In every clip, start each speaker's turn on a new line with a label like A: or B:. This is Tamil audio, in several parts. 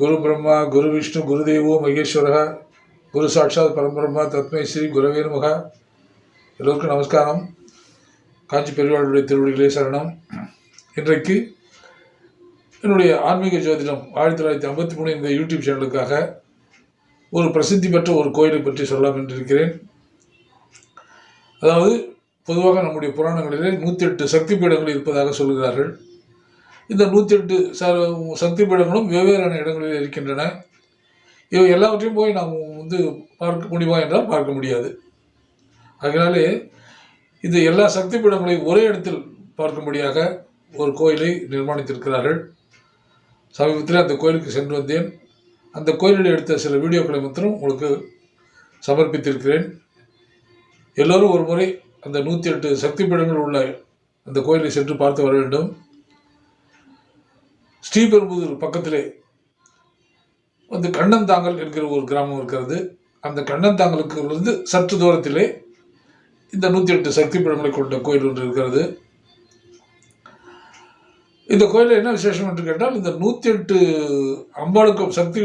A: குரு பிரம்மா குரு விஷ்ணு குருதேவோ மகேஸ்வரக குரு சாட்சாத் பரம்பிரம்மா தத்மை ஸ்ரீ குரவே நமக. எல்லோருக்கும் நமஸ்காரம். காஞ்சி பெருவாளுடைய திருவடிகளே சரணம். இன்றைக்கு என்னுடைய ஆன்மீக ஜோதிடம் ஆயிரத்தி தொள்ளாயிரத்தி ஐம்பத்தி மூணு இந்த யூடியூப் சேனலுக்காக ஒரு பிரசித்தி பெற்ற ஒரு கோயிலை பற்றி சொல்லலாம் என்றிருக்கிறேன். அதாவது பொதுவாக நம்முடைய புராணங்களிலே நூற்றி எட்டு சக்தி பீடங்கள் இருப்பதாக சொல்கிறார்கள். இந்த நூற்றி எட்டு ச சக்தி பீடங்களும் வெவ்வேறான இடங்களில் இருக்கின்றன. இவை எல்லாவற்றையும் போய் நாம் வந்து பார்க்க முடியுமா என்றால் பார்க்க முடியாது. அதனாலே இந்த எல்லா சக்தி பீடங்களையும் ஒரே இடத்தில் பார்க்கும்படியாக ஒரு கோயிலை நிர்மாணித்திருக்கிறார்கள். சமீபத்தில் அந்த கோயிலுக்கு சென்று வந்தேன். அந்த கோயிலில் எடுத்த சில வீடியோக்களை மாத்திரம் உங்களுக்கு சமர்ப்பித்திருக்கிறேன். எல்லோரும் ஒரு முறை அந்த நூற்றி எட்டு சக்தி பீடங்கள் உள்ள அந்த கோயிலை சென்று பார்த்து வர வேண்டும். ஸ்ரீபெரும்புதூர் பக்கத்திலே வந்து கண்ணந்தாங்கல் என்கிற ஒரு கிராமம் இருக்கிறது. அந்த கண்ணந்தாங்கலுக்கு இருந்து சற்று தூரத்திலே இந்த நூற்றி எட்டு சக்தி பீடங்களை கொண்ட கோயில் ஒன்று இருக்கிறது. இந்த கோயிலில் என்ன விசேஷம் என்று கேட்டால் இந்த நூற்றி எட்டு அம்பாளுக்கும் சக்தி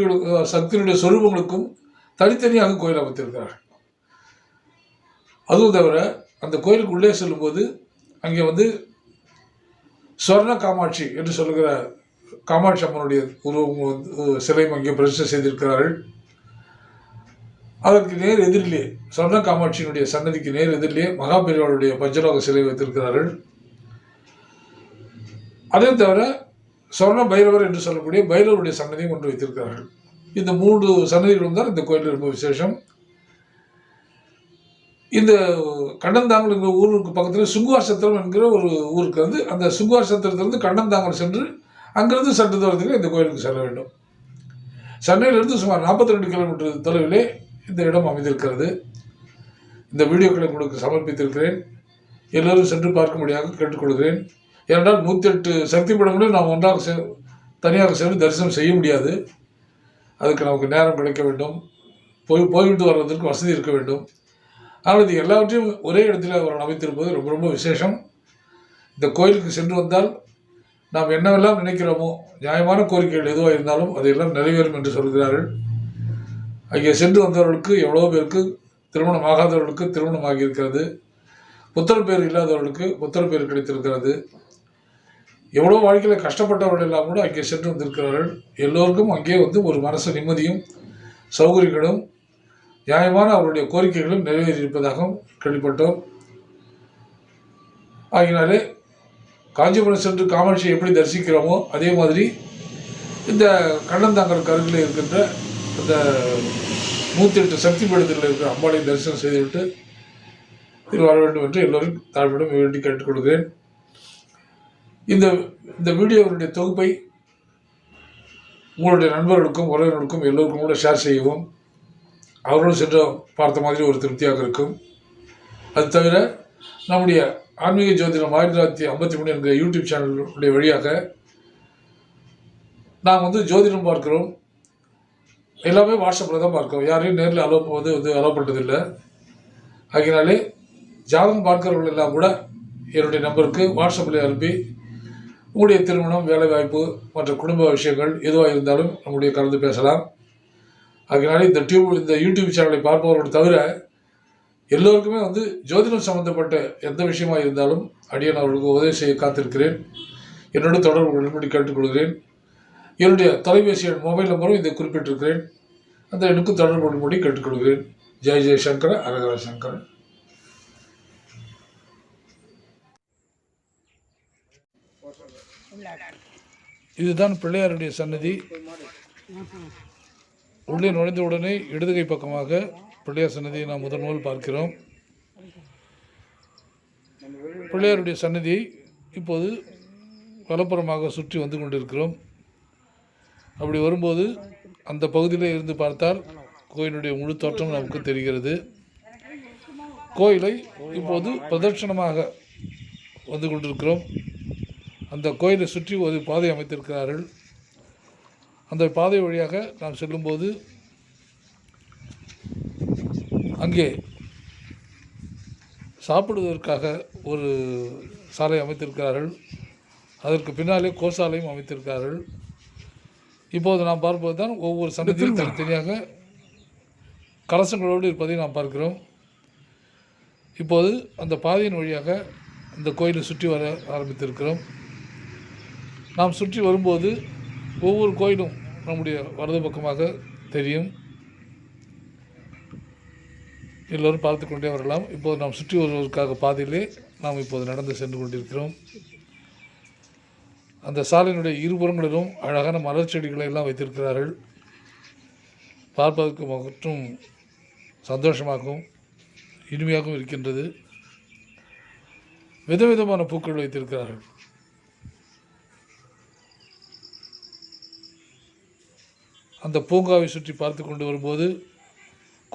A: சக்தியினுடைய சொரூபங்களுக்கும் தனித்தனியாக கோயில் அமைத்திருக்கிறார்கள். அதுவும் தவிர அந்த கோயிலுக்கு உள்ளே செல்லும்போது அங்கே வந்து ஸ்வர்ண காமாட்சி என்று சொல்லுகிற காமாட்சி அம்மனுடைய உருவம் வந்து சிலையும் அங்கே பிரதிஷ்டை செய்திருக்கிறார்கள். அதற்கு நேர் எதிரிலே சொர்ண காமாட்சியினுடைய சன்னதிக்கு நேர் எதிரிலே மகாபெரிவாளுடைய பஞ்சலோக சிலை வைத்திருக்கிறார்கள். அதே தவிர சொர்ண பைரவர் என்று சொல்லக்கூடிய பைரவருடைய சன்னதியும் கொண்டு வைத்திருக்கிறார்கள். இந்த மூன்று சன்னதிகளும் தான் இந்த கோயில் ரொம்ப விசேஷம். இந்த கண்ணந்தாங்கல் என்கிற ஊருக்கு பக்கத்தில் சுங்குவார் சத்திரம் என்கிற ஒரு ஊருக்கு வந்து அந்த சுங்குவார் சத்திரத்திலிருந்து கண்ணந்தாங்கல் சென்று அங்கிருந்து சற்று தூரத்தில் இந்த கோயிலுக்கு செல்ல வேண்டும். சென்னையிலிருந்து சுமார் நாற்பத்தி ரெண்டு கிலோமீட்டர் தொலைவிலே இந்த இடம் அமைந்திருக்கிறது. இந்த வீடியோக்களை உங்களுக்கு சமர்ப்பித்திருக்கிறேன். எல்லோரும் சென்று பார்க்கும்படியாக கேட்டுக்கொள்கிறேன். ஏனென்றால் நூற்றி எட்டு சக்தி படங்களும் நாம் ஒன்றாக செ தனியாக சென்று தரிசனம் செய்ய முடியாது. அதுக்கு நமக்கு நேரம் கிடைக்க வேண்டும். போய் போய்விட்டு வர்றதற்கு வசதி இருக்க வேண்டும். ஆனால் இது எல்லாவற்றையும் ஒரே இடத்தில் அவர் அமைத்திருப்பது ரொம்ப ரொம்ப விசேஷம். இந்த கோயிலுக்கு சென்று வந்தால் நாம் என்னவெல்லாம் நினைக்கிறோமோ நியாயமான கோரிக்கைகள் எதுவாக இருந்தாலும் அதையெல்லாம் நிறைவேறும் என்று சொல்கிறார்கள். அங்கே சென்று வந்தவர்களுக்கு எவ்வளோ பேருக்கு திருமணம் ஆகாதவர்களுக்கு திருமணம் ஆகியிருக்கிறது. புத்திர பேர் இல்லாதவர்களுக்கு புத்திர பேர் கிடைத்திருக்கிறது. எவ்வளோ வாழ்க்கையில் கஷ்டப்பட்டவர்கள் எல்லாம் கூட அங்கே சென்று வந்திருக்கிறார்கள். எல்லோருக்கும் அங்கே வந்து ஒரு மனசு நிம்மதியும் சௌகரியங்களும் நியாயமான அவருடைய கோரிக்கைகளும் நிறைவேறியிருப்பதாகவும் கேள்விப்பட்டோம். ஆகினாலே காஞ்சிபுரம் சென்று காமாட்சியை எப்படி தரிசிக்கிறோமோ அதே மாதிரி இந்த கண்ணந்தாங்கல் கருவில் இருக்கின்ற இந்த நூற்றி எட்டு சக்தி பீடத்தில் இருக்கிற அம்பாளை தரிசனம் செய்துவிட்டு இதில் வர வேண்டும் என்று எல்லோரும் தாழ்விடம் வேண்டி கேட்டுக்கொள்கிறேன். இந்த இந்த வீடியோவினுடைய தொகுப்பை உங்களுடைய நண்பர்களுக்கும் உறவினர்களுக்கும் எல்லோருக்கும் கூட ஷேர் செய்யவும் அவர்களும் சென்று பார்த்த மாதிரி ஒரு திருப்தியாக இருக்கும். அது தவிர நம்முடைய ஆன்மீக ஜோதிடம் ஆயிரத்தி தொள்ளாயிரத்தி ஐம்பத்தி மூணு என்கிற யூடியூப் சேனலுடைய வழியாக நாம் வந்து ஜோதிடம் பார்க்கிறோம். எல்லாமே வாட்ஸ்அப்பில் தான் பார்க்கிறோம். யாரையும் நேரில் அலோ வந்து வந்து அலோ பண்ணுறதில்லை ஆகினாலே ஜாதகம் பார்க்கிறவர்கள் எல்லாம் கூட என்னுடைய நம்பருக்கு வாட்ஸ்அப்பில் அனுப்பி உங்களுடைய திருமணம் வேலைவாய்ப்பு மற்ற குடும்ப விஷயங்கள் எதுவாக இருந்தாலும் நம்முடைய கலந்து பேசலாம். அதனால இந்த டியூப் இந்த யூடியூப் சேனலை பார்ப்பவர்கள் தவிர எல்லோருக்குமே வந்து ஜோதிடம் சம்பந்தப்பட்ட எந்த விஷயமா இருந்தாலும் அடியன் அவர்களுக்கு உதவி செய்ய காத்திருக்கிறேன். என்னோட தொடர்பு கொள்ளும்படி கேட்டுக்கொள்கிறேன். என்னுடைய தொலைபேசி எண் மொபைல் நம்பரும் இதை குறிப்பிட்டிருக்கிறேன். அந்த எண்ணுக்கு தொடர்பு கொள்ளும்படி கேட்டுக்கொள்கிறேன். ஜெய் ஜெய்சங்கர அரகர சங்கரன் இதுதான் பிள்ளையாருடைய சன்னதி. உள்ளே நுழைந்தவுடனே இடதுகை பக்கமாக பிள்ளையார் சன்னதியை நாம் முதல் முதல் பார்க்கிறோம். பிள்ளையாருடைய சன்னதியை இப்போது வலப்புறமாக சுற்றி வந்து கொண்டிருக்கிறோம். அப்படி வரும்போது அந்த பகுதியில் இருந்து பார்த்தால் கோயிலுடைய முழு தோற்றம் நமக்கு தெரிகிறது. கோயிலை இப்போது பிரதட்சணமாக வந்து கொண்டிருக்கிறோம். அந்த கோயிலை சுற்றி ஒரு பாதை அமைத்திருக்கிறார்கள். அந்த பாதை வழியாக நாம் செல்லும்போது அங்கே சாப்பிடுவதற்காக ஒரு சாலை அமைத்திருக்கிறார்கள். அதற்கு பின்னாலே கோசாலையும் அமைத்திருக்கிறார்கள். இப்போது நாம் பார்ப்பது தான் ஒவ்வொரு சன்னதியும் தனித்தனியாக கலசங்களோடு இருப்பதை நாம் பார்க்கிறோம். இப்போது அந்த பாதையின் வழியாக இந்த கோயிலை சுற்றி வர ஆரம்பித்திருக்கிறோம். நாம் சுற்றி வரும்போது ஒவ்வொரு கோயிலும் நம்முடைய வலது பக்கமாக தெரியும். எல்லோரும் பார்த்து கொண்டே வரலாம். இப்போது நாம் சுற்றி வருவதற்காக பாதையிலே நாம் இப்போது நடந்து சென்று கொண்டிருக்கிறோம். அந்த சாலையினுடைய இருபுறங்களிலும் அழகான மலர் செடிகளை எல்லாம் வைத்திருக்கிறார்கள். பார்ப்பதற்கு மற்றும் சந்தோஷமாகவும் இனிமையாகவும் இருக்கின்றது. விதவிதமான பூக்கள் வைத்திருக்கிறார்கள். அந்த பூங்காவை சுற்றி பார்த்து கொண்டு வரும்போது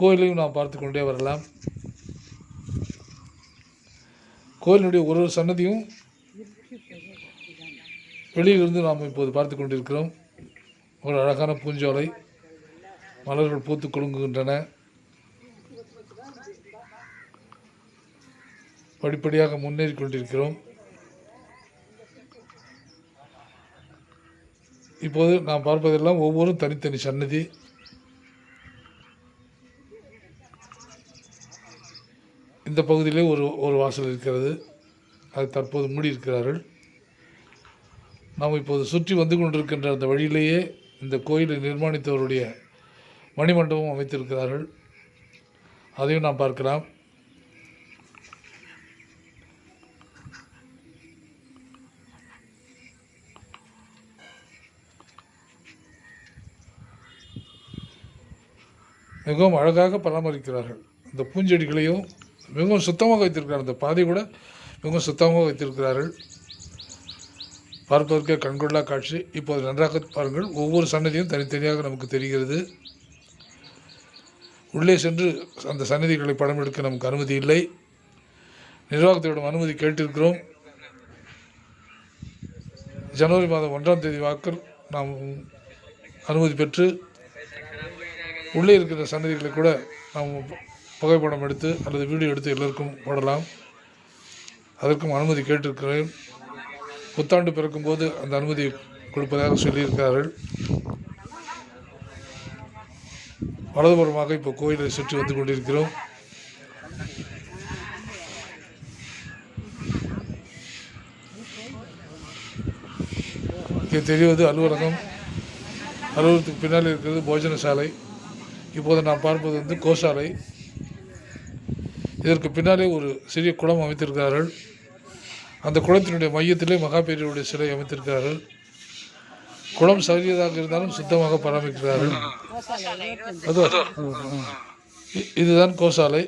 A: கோயிலையும் நாம் பார்த்து கொண்டே வரலாம். கோயிலுடைய ஒரு ஒரு சன்னதியும் வெளியிலிருந்து நாம் இப்போது பார்த்து கொண்டிருக்கிறோம். ஒரு அழகான பூஞ்சோலை மலர்கள் பூத்து குலுங்குகின்றன. படிப்படியாக முன்னேறி கொண்டிருக்கிறோம். இப்போது நாம் பார்ப்பதெல்லாம் ஒவ்வொரு தனித்தனி சன்னதி. இந்த பகுதியிலே ஒரு ஒரு வாசல் இருக்கிறது. அது தற்போது மூடி இருக்கிறார்கள் நாம் இப்போது சுற்றி வந்து கொண்டிருக்கின்ற அந்த வழியிலேயே இந்த கோயிலை நிர்மாணித்தவருடைய மணிமண்டபம் அமைத்திருக்கிறார்கள். அதையும் நாம் பார்க்கலாம். மிகவும் அழகாக பராமரிக்கிறார்கள். இந்த பூஞ்செடிகளையும் மிகவும் சுத்தமாக வைத்திருக்கிறார். அந்த பாதை கூட மிகவும் சுத்தமாக வைத்திருக்கிறார்கள். பார்ப்பதற்கே கண்கொள்ளா காட்சி. இப்போது நன்றாக பாருங்கள். ஒவ்வொரு சன்னதியும் தனித்தனியாக நமக்கு தெரிகிறது. உள்ளே சென்று அந்த சன்னதிகளை படம் எடுக்க நமக்கு அனுமதி இல்லை. நிர்வாகத்திடம் அனுமதி கேட்டிருக்கிறோம். ஜனவரி மாதம் ஒன்றாம் தேதி வாக்கில் நாம் அனுமதி பெற்று உள்ளே இருக்கிற சன்னதிகளை கூட நாம் புகைப்படம் எடுத்து அல்லது வீடியோ எடுத்து எல்லோருக்கும் போடலாம். அதற்கும் அனுமதி கேட்டிருக்கிறேன். புத்தாண்டு பிறக்கும்போது அந்த அனுமதி கொடுப்பதாக சொல்லியிருக்கிறார்கள். வலதுபுறமாக இப்போ கோயிலை சுற்றி வந்து கொண்டிருக்கிறோம். இங்கே தெரிவது அலுவலகம். அலுவலகத்துக்கு பின்னால் இருக்கிறது போஜன சாலை இப்போது நாம் பார்ப்பது வந்து கோசாலை. இதற்கு பின்னாலே ஒரு சிறிய குளம் அமைத்திருக்கிறார்கள். அந்த குளத்தினுடைய மையத்திலே மகாபெரியருடைய சிலை அமைத்திருக்கிறார்கள். குளம் சரியதாக இருந்தாலும் சுத்தமாக பராமரிக்கிறார்கள். அது இதுதான் கோசாலை.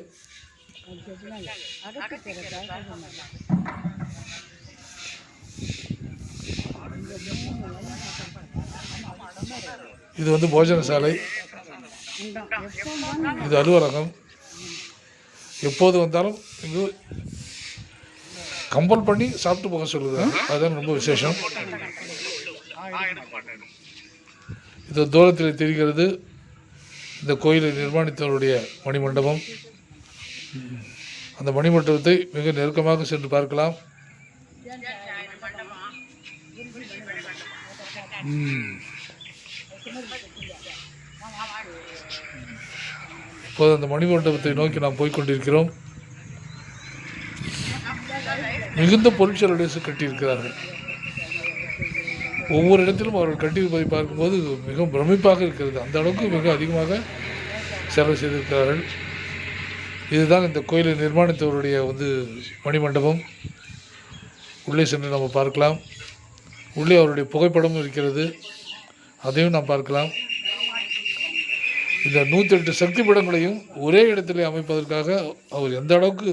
A: இது வந்து போஜன சாலை இது அலுவலகம். எப்போது வந்தாலும் இங்கு கம்பல் பண்ணி சாப்பிட்டு போக சொல்லுது. அதுதான் ரொம்ப விசேஷம். இது தூரத்தில் தெரிகிறது இந்த கோயிலை நிர்மாணித்தவருடைய மணிமண்டபம். அந்த மணிமண்டபத்தை மிக நெருக்கமாக சென்று பார்க்கலாம். ம். இப்போது அந்த மணிமண்டபத்தை நோக்கி நாம் போய்கொண்டிருக்கிறோம் மிகுந்த பொருட்களுடைய கட்டியிருக்கிறார்கள். ஒவ்வொரு இடத்திலும் அவர்கள் கட்டியிருப்பதை பார்க்கும்போது மிக பிரமிப்பாக இருக்கிறது. அந்த அளவுக்கு மிக அதிகமாக செலவு செய்திருக்கிறார்கள். இதுதான் இந்த கோயிலை நிர்மாணித்தவருடைய வந்து மணிமண்டபம். உள்ளே சென்று நம்ம பார்க்கலாம். உள்ளே அவருடைய புகைப்படமும் இருக்கிறது. அதையும் நாம் பார்க்கலாம். இந்த நூற்றெட்டு சக்தி பீடங்களையும் ஒரே இடத்திலே அமைப்பதற்காக அவர் எந்த அளவுக்கு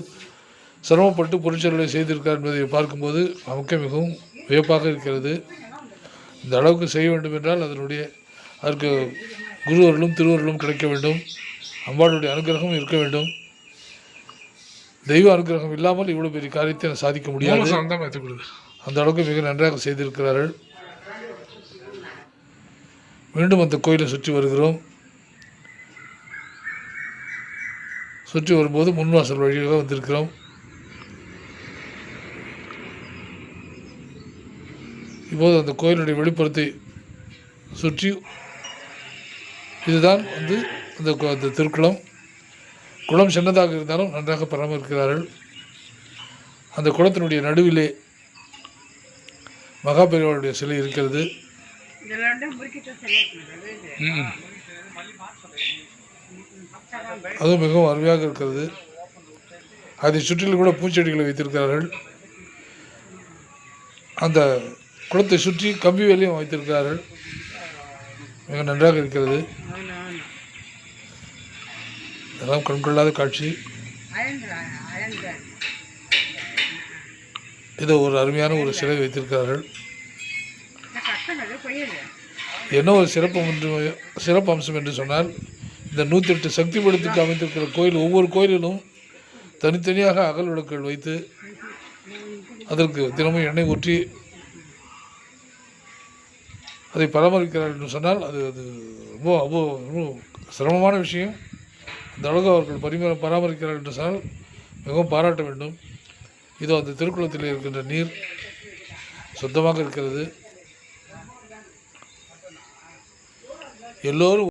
A: சிரமப்பட்டு பொருட்செலவை செய்திருக்கார் என்பதை பார்க்கும்போது நமக்கே மிகவும் வியப்பாக இருக்கிறது. இந்த அளவுக்கு செய்ய வேண்டும் என்றால் அதனுடைய அதற்கு குருவர்களும் திருவர்களும் கிடைக்க வேண்டும். அம்பாளுடைய அனுகிரகம் இருக்க வேண்டும். தெய்வ அனுகிரகம் இல்லாமல் இவ்வளவு பெரிய காரியத்தை சாதிக்க முடியாது. அந்த அளவுக்கு மிக நன்றாக செய்திருக்கிறார்கள். மீண்டும் அந்த கோயிலை சுற்றி வருகிறோம். சுற்றி வரும்போது முன்வாசல் வழியாக வந்திருக்கிறோம். இப்போது அந்த கோயிலுடைய வெளிப்புறத்தை சுற்றி இதுதான் வந்து அந்த அந்த திருக்குளம். குளம் சின்னதாக இருந்தாலும் நன்றாக பராமரிக்கிறார்கள். அந்த குளத்தினுடைய நடுவிலே மகாபெரிவாளுடைய சிலை இருக்கிறது. அது மிகவும் அருமையாக இருக்கிறது. அதை சுற்றிலும் கூட பூச்செடிகளை வைத்திருக்கிறார்கள். அந்த குளத்தை சுற்றி கம்பி வேலையும் வைத்திருக்கிறார்கள். மிக நன்றாக இருக்கிறது. இதெல்லாம் கண்கொள்ளாத காட்சி. இது ஒரு அருமையான ஒரு சிலை வைத்திருக்கிறார்கள். என்ன ஒரு சிறப்பு சிறப்பு அம்சம் என்று சொன்னால் இந்த நூற்றி எட்டு சக்தி படத்துக்கு அமைத்திருக்கிற கோயில் ஒவ்வொரு கோயிலிலும் தனித்தனியாக அகல் விளக்குகள் வைத்து அதற்கு தினமும் எண்ணெய் ஊற்றி அதை பராமரிக்கிறார்கள் என்று சொன்னால் அது அது ரொம்ப அவ்வளோ ரொம்ப சிரமமான விஷயம். அந்த அளவுக்கு அவர்கள் பரிம பராமரிக்கிறார்கள் என்று சொன்னால் மிகவும் பாராட்ட வேண்டும். இதோ அந்த திருக்குளத்தில் இருக்கின்ற நீர் சுத்தமாக இருக்கிறது. எல்லோரும்